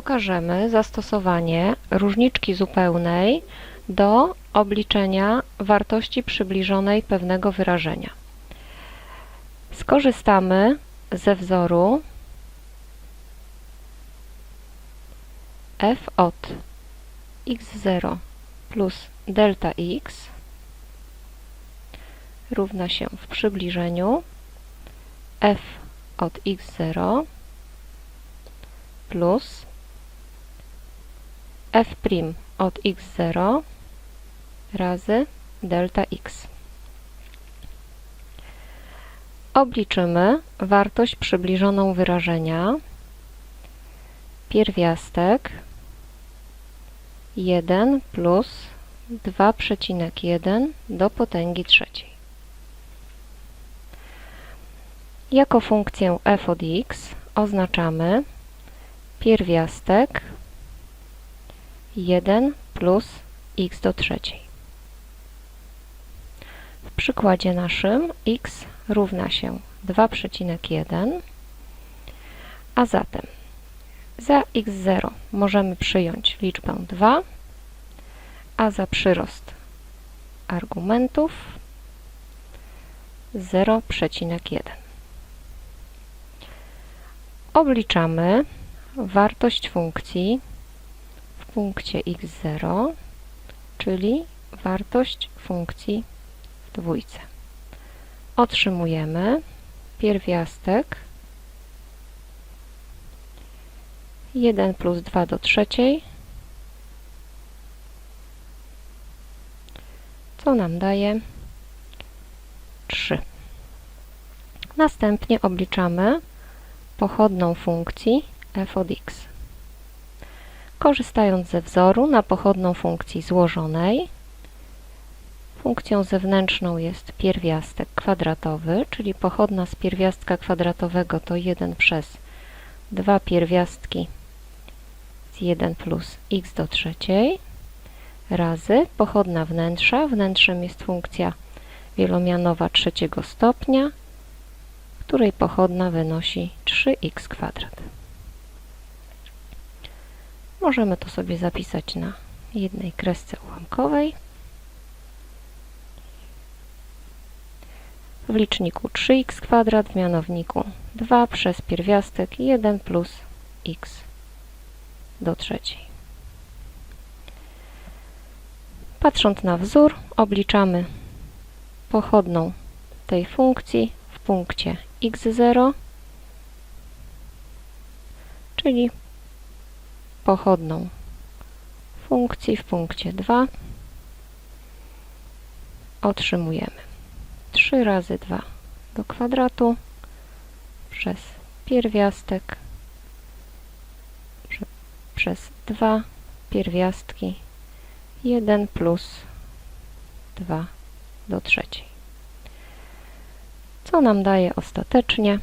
pokażemy zastosowanie różniczki zupełnej do obliczenia wartości przybliżonej pewnego wyrażenia. Skorzystamy ze wzoru f od x0 plus delta x równa się w przybliżeniu f od x0 plus f' od x0 razy delta x. Obliczymy wartość przybliżoną wyrażenia pierwiastek 1 plus 2,1 do potęgi trzeciej. Jako funkcję f od x oznaczamy pierwiastek 1 plus x do trzeciej. W przykładzie naszym x równa się 2,1, a zatem za x0 możemy przyjąć liczbę 2, a za przyrost argumentów 0,1. Obliczamy wartość funkcji punkcie x0, czyli wartość funkcji w dwójce. Otrzymujemy pierwiastek 1 plus 2 do trzeciej, co nam daje 3. Następnie obliczamy pochodną funkcji f od x. Korzystając ze wzoru na pochodną funkcji złożonej, funkcją zewnętrzną jest pierwiastek kwadratowy, czyli pochodna z pierwiastka kwadratowego to 1 przez 2 pierwiastki z 1 plus x do trzeciej razy pochodna wnętrza. Wnętrzem jest funkcja wielomianowa trzeciego stopnia, której pochodna wynosi 3x kwadrat. Możemy to sobie zapisać na jednej kresce ułamkowej. W liczniku 3x kwadrat, w mianowniku 2 przez pierwiastek 1 plus x do trzeciej. Patrząc na wzór, obliczamy pochodną tej funkcji w punkcie x0, czyli pochodną. Funkcji w punkcie 2 otrzymujemy. 3 razy 2 do kwadratu przez pierwiastek prze, przez 2 pierwiastki 1 plus 2 do trzeciej. Co nam daje ostatecznie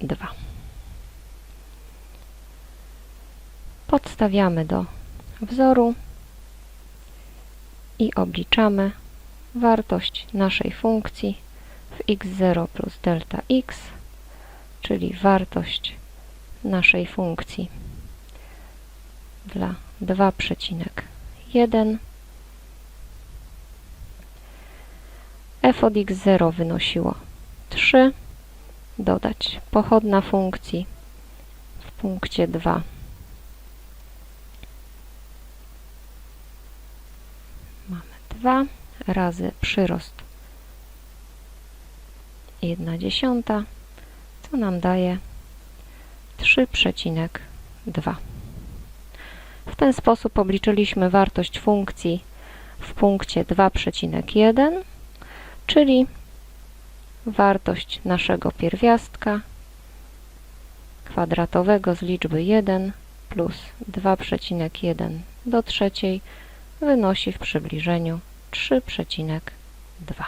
2. Podstawiamy do wzoru i obliczamy wartość naszej funkcji w x0 plus delta x, czyli wartość naszej funkcji dla 2,1 f od x0 wynosiło 3 dodać pochodna funkcji w punkcie 2 mamy 2 razy przyrost 1 dziesiąta, co nam daje 3,2. W ten sposób obliczyliśmy wartość funkcji w punkcie 2,1, czyli wartość naszego pierwiastka kwadratowego z liczby 1 plus 2,1 do trzeciej wynosi w przybliżeniu 3,2.